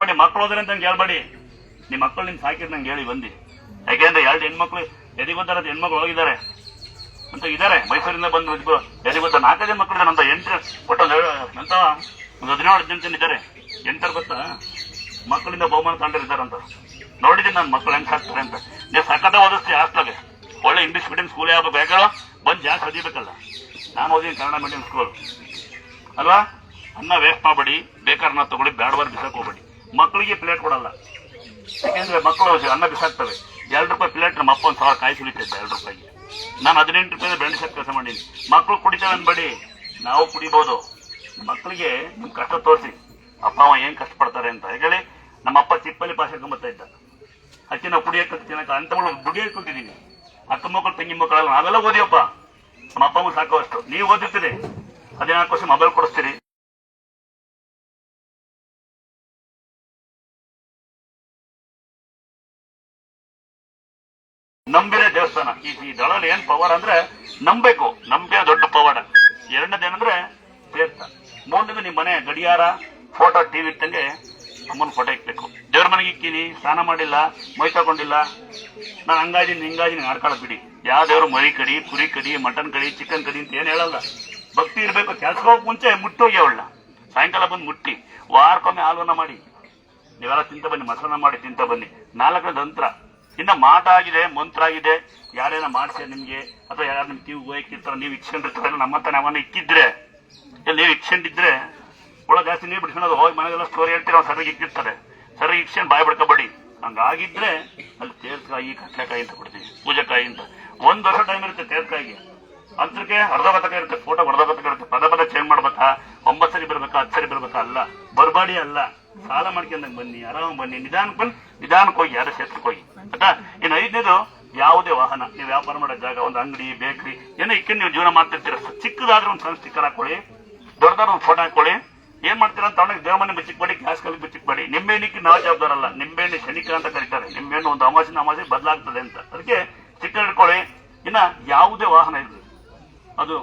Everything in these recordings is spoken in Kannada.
ನೋಡಿ ಮಕ್ಕಳು ಹೋದ್ರೆ ಅಂತ ಹೇಳ್ಬೇಡಿ. ನಿಮ್ಮ ಮಕ್ಕಳು ನಿಮ್ ಸಾಕಿರ್ ನಂಗೆ ಹೇಳಿ ಬಂದಿ. ಯಾಕೆಂದ್ರೆ ಎರಡು ಹೆಣ್ಮಕ್ಳು ಎದಿಗೊತ್ತಾರ ಹೆಣ್ಮಕ್ಳು ಹೋಗಿದ್ದಾರೆ. ಅಂತ ಇದಾರೆ ಮೈಸೂರಿಂದ ಬಂದು ಎದಿ ಗೊತ್ತ ನಾಲ್ಕು ಜನ ಮಕ್ಕಳು ಇದಾರೆ ಅಂತ ಎಂಟು, ಒಟ್ಟು ನಂತ ಅಂತ ಒಂದು ಹದಿನೇಳು ಹದಿನೆಂಟು ಜನ ಇದ್ದಾರೆ ಎಂಟರ್ ಗೊತ್ತಾ? ಮಕ್ಕಳಿಂದ ಬಹುಮಾನ ತಗೊಂಡಿರ್ತಾರಂತ ನೋಡಿದ್ದೀನಿ ನನ್ನ ಮಕ್ಕಳು ಹೆಂಗ್ ಹಾಕ್ತಾರೆ ಅಂತ. ನೀವು ಸಖತ ಓದಿಸ್ತೀವಿ ಹಾಸ್ಟೆಲ್ಗೆ. ಒಳ್ಳೆ ಇಂಗ್ಲಿಷ್ ಮೀಡಿಯಂ ಸ್ಕೂಲ್ ಯಾವ ಬೇಕಲ್ಲ ಬಂದು ಜಾಸ್ತಿ ಓದಿಬೇಕಲ್ಲ. ನಾನು ಓದಿನಿ ಕನ್ನಡ ಮೀಡಿಯಂ ಸ್ಕೂಲ್ ಅಲ್ವಾ? ಅನ್ನ ವೇಸ್ಟ್ ಮಾಡಬೇಡಿ. ಬೇಕಾದ್ರೆ ತಗೊಳ್ಳಿ. ಬೇಡವಾರ ಬಿಸಾಕ ಹೋಗ್ಬೇಡಿ. ಮಕ್ಕಳಿಗೆ ಪ್ಲೇಟ್ ಕೊಡಲ್ಲ. ಯಾಕೆಂದ್ರೆ ಮಕ್ಕಳು ಅನ್ನ ಬಿಸಾಕ್ತವೆ. ಎರಡು ರೂಪಾಯಿ ಪ್ಲೇಟ್ ನಮ್ಮ ಅಪ್ಪ ಒಂದು ಸಾವಿರ ಕಾಯಿ ಸುಲಿತೈತೆ ಎರಡು ರೂಪಾಯಿಗೆ. ನಾನು ಹದಿನೆಂಟು ರೂಪಾಯಿಂದ ಬೆಂಡೆ ಶಾಪ್ ಕೆಲಸ ಮಾಡೀನಿ. ಮಕ್ಕಳು ಕುಡಿತೇವೆ ಅನ್ಬೇಡಿ ನಾವು ಕುಡಿಬಹುದು ಮಕ್ಕಳಿಗೆ ನಿಮ್ ಕಷ್ಟ ತೋರಿಸಿ. ಅಪ್ಪ, ಅಮ್ಮ ಏನು ಕಷ್ಟಪಡ್ತಾರೆ ಅಂತ. ಹೇಳಿ, ನಮ್ಮ ಅಪ್ಪ ಚಿಪ್ಪಲ್ಲಿ ಪಾಸ್ ಹಾಕೊಂಬತ್ತಾ ಇದ್ದ. ಅಕ್ಕಿ ನಾವು ಕುಡಿಯಕ್ಕೆ ತಿನ್ನಕ್ಕೆ ಅಂತಗಳು ದುಡಿಯಕ್ಕೆ ಕೊಟ್ಟಿದ್ದೀನಿ ಅಕ್ಕ ಮಕ್ಕಳು, ತಂಗಿ ಮಕ್ಕಳಲ್ಲ, ನಾವೆಲ್ಲ ಓದಿಯಪ್ಪ ನಮ್ಮ ಅಪ್ಪ ಅಮ್ಮ ಸಾಕುವಷ್ಟು ನೀವು ಓದಿರ್ತೀರಿ. ಹದಿನಾಲ್ಕು ವರ್ಷ ಮೊಬೈಲ್ ಕೊಡಿಸ್ತೀರಿ. ನಂಬಿರೆ ದೇವಸ್ಥಾನ. ಈ ಈ ದಳಲ್ಲಿ ಏನ್ ಪವರ್ ಅಂದ್ರೆ ನಂಬೇಕು. ನಂಬಿಕೆ ದೊಡ್ಡ ಪವರ್ ಎರಡನೇದೇನಂದ್ರೆ ತೀರ್ಥ. ಮೂರನೇದು ನಿಮ್ಮ ಮನೆ ಗಡಿಯಾರ ಫೋಟೋ ಟಿವಿ ಇಟ್ಟಂಗೆ ಅಮ್ಮನ ಫೋಟೋ ಇಕ್ಬೇಕು. ದೇವ್ರ ಮನೆಗೆ ಇಕ್ಕೀನಿ, ಸ್ನಾನ ಮಾಡಿಲ್ಲ, ಮೈ ತಗೊಂಡಿಲ್ಲ. ನಾನು ಹಂಗಾಜಿನಿ, ಹಿಂಗಾಜಿನಿ ಆಡ್ಕೊಳ್ಳೋದು ಬಿಡಿ. ಯಾವ ದೇವ್ರು ಮರಿ ಕಡಿ, ಕುರಿ ಕಡಿ, ಮಟನ್ ಕಡಿ ಚಿಕನ್ ಕಡಿ ಅಂತ ಏನು ಹೇಳಲ್ಲ. ಭಕ್ತಿ ಇರಬೇಕು ಕೆಲಸಕ್ಕೆ ಮುಂಚೆ ಮುಟ್ಟೋಗಿ ಅವಳ ಸಾಯಂಕಾಲ ಬಂದು ಮುಟ್ಟಿ. ವಾರಕ್ಕೊಮ್ಮೆ ಆಲೋನ ಮಾಡಿ. ನೀವೆಲ್ಲ ತಿಂತ ಬನ್ನಿ ಮಸನ ಮಾಡಿ ತಿಂತ ಬನ್ನಿ. ನಾಲ್ಕನೇ ತಂತ್ರ ಇನ್ನ ಮಾತಾಗಿದೆ ಆಗಿದೆ ಮಂತ್ರ ಆಗಿದೆ ಯಾರೇನ ಮಾಡ್ಸಿ ನಿಮ್ಗೆ? ಅಥವಾ ಯಾರು ನಿಮ್ ಕಿವಿ ಹೋಗ್ತಿರ್ತಾರ ನೀವು ಇಕ್ಸ್ಕೊಂಡಿರ್ತಾರ ನಮ್ಮ ಹತ್ರ ನಾವನ್ನ ಇಕ್ಕಿದ್ರೆ, ಇಲ್ಲಿ ನೀವು ಇಕ್ಸ್ಕೊಂಡಿದ್ರೆ ಒಳ ಜಾಸ್ತಿ ನೀರು ಬಿಡ್ಸ್ಕೊಳೋದು ಹೋಗಿ ಮನೆಗೆಲ್ಲ ಸ್ಟೋರಿ ಹೇಳ್ತೀರ, ಅವ್ರು ಸರಿಯಾಗಿ ಇಕ್ಕಿರ್ತಾರೆ. ಸರಿಯಾಗಿ ಇಕ್ಸ್ಕೊಂಡು ಬಾಯ್ ಬಿಡ್ಕೋಬೇಡಿ. ಹಂಗಾಗಿದ್ರೆ ಅಲ್ಲಿ ತೇರ್ಕಾಯಿ ಕಟ್ಲೆಕಾಯಿ ಅಂತ ಕೊಡ್ತೀವಿ ಪೂಜೆಕಾಯಿ ಅಂತ. ಒಂದು ವರ್ಷ ಟೈಮ್ ಇರುತ್ತೆ ತೇರ್ಕಾಯಿಗೆ. ಅಂತಕ್ಕೆ ಅರ್ಧ ಬತಕ ಇರುತ್ತೆ ಫೋಟೋ ಅರ್ಧ ಬತಕ ಇರುತ್ತೆ. ಪದ ಪದ ಚೇಂಜ್ ಮಾಡ್ಬೇಕಾ? ಒಂಬತ್ತು ಸರಿ ಬರ್ಬೇಕಾ ಹತ್ತು ಸರಿ ಬರ್ಬೇಕಾ? ಅಲ್ಲ. ಬರ್ಬಾಡಿ ಅಲ್ಲ. ಸಾಲ ಮಾಡ್ಕೊಂಡಂಗೆ ಬನ್ನಿ, ಆರಾಮ ಬನ್ನಿ ನಿಧಾನಕ್ಕೆ ಬಂದು ನಿಧಾನಕ್ಕೆ ಹೋಗಿ, ಯಾರ ಕ್ಷೇತ್ರಕ್ಕೆ ಹೋಗಿ. ಆಯ್ತಾ? ಇನ್ನು ಐದನೇದು, ಯಾವುದೇ ವಾಹನ, ನೀವು ವ್ಯಾಪಾರ ಮಾಡೋ ಜಾಗ, ಒಂದು ಅಂಗಡಿ, ಬೇಕರಿ, ಏನೋ ಇಕ್ಕಂಡು ನೀವು ಜೀವನ ಮಾಡ್ತಿರ್ತೀರ. ಚಿಕ್ಕದಾದ್ರೂ ಒಂದು ಸಣ್ಣ ಸ್ಟಿಕ್ಕರ್ ಹಾಕೊಳ್ಳಿ, ದೊಡ್ಡದಾದ್ರೆ ಒಂದು ಫೋಟೋ ಹಾಕೊಳ್ಳಿ. ಏನ್ ಮಾಡ್ತೀರಾ ಅಂತ ಅವನಿಗೆ ದೇವಮನೆ ಬಿಚ್ಚಿಕ್ಬೇಡಿ ಗ್ಯಾಸ್ ಕಲ್ಲಿ ಬಿಚ್ಚಿಕ್ಬೇಡಿ ನಿಂಬೆಹಣ್ಣಿಗೆ ನಾವು ಜವಾಬ್ದಾರಲ್ಲ, ನಿಂಬೆಹಣ್ಣು ಶನಿಕ ಅಂತ ಕರೀತಾರೆ. ನಿಂಬೆಹಣ್ಣು ಒಂದು ಅಮಾಸಿನ ಅಮಾಸೆ ಬದಲಾಗ್ತದೆ ಅಂತ. ಅದಕ್ಕೆ ಸ್ಟಿಕ್ಕರ್ ಇಟ್ಕೊಳ್ಳಿ. ಇನ್ನ ಯಾವುದೇ ವಾಹನ ಇರಲಿ. ಅದು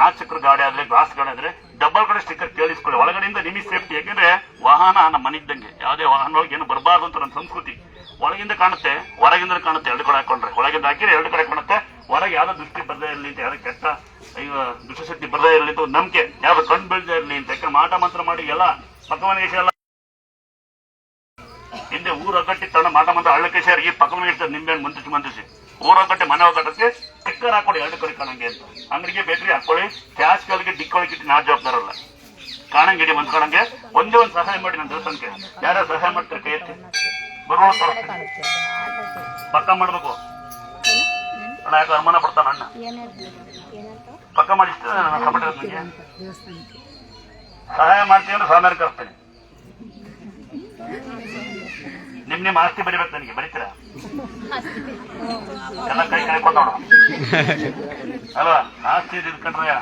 ನಾಲ್ಕು ಚಕ್ರ ಗಾಡಿ ಆದ್ರೆ ಗ್ಲಾಸ್ ಗಾಡಿ ಆದ್ರೆ ಡಬಲ್ ಕಡೆ ಸ್ಟಿಕ್ಕರ್ ಕೇಳಿಸ್ಕೊಳ್ಳಿ. ಒಳಗಡೆಯಿಂದ ನಿಮಗೆ ಸೇಫ್ಟಿ ಯಾಕೆಂದ್ರೆ ವಾಹನ ನಮ್ಮ ಮನೆ ಇದ್ದಂಗೆ. ಯಾವುದೇ ವಾಹನ ಒಳಗೆ ಏನು ಬರಬಾರ್ದು ಅಂತ ನನ್ನ ಸಂಸ್ಕೃತಿ. ಒಳಗಿಂದ ಕಾಣುತ್ತೆ, ಹೊರಗಿಂದ ಕಾಣುತ್ತೆ, ಎರಡು ಕಡೆ ಹಾಕೊಂಡ್ರೆ. ಒಳಗಿಂದ ಹಾಕಿದ್ರೆ ಎರಡು ಕಡೆ ಕಾಣುತ್ತೆ. ಹೊರಗೆ ಯಾವ್ದೋ ದೃಷ್ಟಿ ಬರದೇ ಇರಲಿ ಅಂತ, ಯಾವ್ದೋ ಕೆಟ್ಟ ದುಷ್ಟಶಕ್ತಿ ಬರದೇ ಇರಲಿ ಅಂತ ನಂಬಿಕೆ. ಯಾವ್ದು ಕಣ್ ಬೀಳದೇ ಇರಲಿ ಅಂತ. ಯಾಕಂದ್ರೆ ಮಾಟ ಮಂತ್ರ ಮಾಡಿ ಎಲ್ಲ ಪಕ್ಕವನೇಶ ಎಲ್ಲ ಹಿಂದೆ ಊರ ಕಟ್ಟಿ ತಣ್ಣ ಮಾಟ ಮಂತ್ರ. ಸೇರಿ ಈ ಇರ್ತಾರೆ ನಿಂಬೆ ಮಂತ್ರಿಸಿ ಮಂತ್ರಿಸಿ. ಊರ ಕಟ್ಟಿ ಮನೆ ಒಗ್ಗಟ್ಟಕ್ಕೆ ಸ್ಟಿಕ್ಕರ್ ಹಾಕೊಳ್ಳಿ ಎರಡು ಕಡೆ ಕಾಣಂಗೆ ಅಂತ. ಅಂಗಡಿಗೆ ಬೇಕ್ರಿ ಹಾಕೊಳ್ಳಿ. ಕ್ಯಾಶ್ ಕಾಲಿಗೆ ಡಿಕ್ಕೊಳಕ್ಕೆ ನಾ ಜವಾಬ್ದಾರಲ್ಲ ಕಾಣಂಗಿಡಿ ಕಾಣಂಗೆ ಒಂದೇ ಒಂದು ಸಹಾಯ ಮಾಡಿ ನನ್ನ ದೇವಸ್ಥಾನಕ್ಕೆ. ಯಾರು ಸಹಾಯ ಮಾಡ್ತಾರೆ ಕೈ ಎತ್ತಿ. ಬರುವ ಪಕ್ಕ ಮಾಡ್ಬೇಕು. ಅಣ್ಣ ಯಾಕೆ ಅನುಮಾನ ಪಡ್ತಾನ ಅಣ್ಣ? ಪಕ್ಕ ಇರುತ್ತೆ ಸಹಾಯ ಮಾಡ್ತೀನಿ ಅಂದ್ರೆ ಸಾಮಾನ್ಯ ಕರ್ತೀನಿ ನಿಮ್ ಮಾಸ್ತಿ ಆಸ್ತಿ ಬರಿಬೇಕು ನನಗೆ ಬರೀತೀರಾ? ಎಲ್ಲ ಕೈ ಕೈ ನೋಡು. ಅಲ್ವಾ? ಆಸ್ತಿ ಇದ್ಕೊಂಡ್ರೆ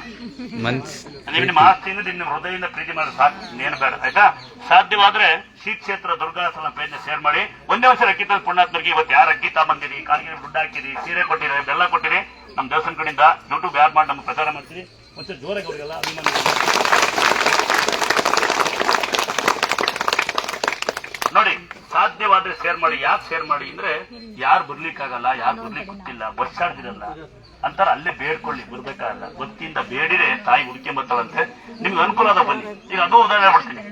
ನೀವು ನಿಮ್ಮ ಆಸ್ತಿಯಿಂದ ನಿಮ್ಮ ಹೃದಯದಿಂದ ಪ್ರೀತಿ ಮಾಡಿ ಸಾಕು. ಇನ್ನೇನು ಬೇಡ ಆಯ್ತಾ? ಸಾಧ್ಯವಾದ್ರೆ ಶ್ರೀ ಕ್ಷೇತ್ರ ದುರ್ಗಾಸನ ಪೇಜ್ ಶೇರ್ ಮಾಡಿ. ಒಂದೇ ವರ್ಷ ರಕ್ಕಿತ ಪುಣ್ಯಾತ್ಮರಿಗೆ ಇವತ್ತು ಯಾರು ಅಕ್ಕಿ ಬಂದಿರಿ ಕಾಲಿಗೆ ದುಡ್ಡು ಹಾಕಿರಿ ಸೀರೆ ಕೊಟ್ಟಿರಿ ಬೆಲ್ಲ ಕೊಟ್ಟಿರಿ. ನಮ್ಮ ದೇವಸ್ಥಾನ ಕಡೆಯಿಂದ ಯೂಟ್ಯೂಬ್ ಯಾರು ಮಾಡಿ ನಮ್ಗೆ ಪ್ರಚಾರ ಮಾಡ್ತೀರಿ. ಮತ್ತೆ ಜೋರಾಗಿ ಅವರಿಗೆಲ್ಲ ಅಭಿಮಾನ ನೋಡಿ ಸಾಧ್ಯವಾದ್ರೆ ಶೇರ್ ಮಾಡಿ ಯಾಕೆ ಶೇರ್ ಮಾಡಿ ಅಂದ್ರೆ ಯಾರು ಬರ್ಲಿಕ್ಕಾಗಲ್ಲ ಯಾರು ಬರ್ಲಿಕ್ಕೆ ಗೊತ್ತಿಲ್ಲ ಬರ್ಸಾಡ್ದಿರಲ್ಲ ಅಂತಾರ ಅಲ್ಲೇ ಬೇಡ್ಕೊಳ್ಳಿ ಬರ್ಬೇಕಾಗಲ್ಲ. ಗೊತ್ತಿಂದ ಬೇಡಿರೆ ತಾಯಿ ಹುಡ್ಕೊಂಡ್ ಬರ್ತಾಳಂತೆ. ನಿಮ್ಗೆ ಅನುಕೂಲ ಅದ ಬನ್ನಿ. ಈಗ ಅದು ಉದಾಹರಣೆ ಮಾಡ್ತೀನಿ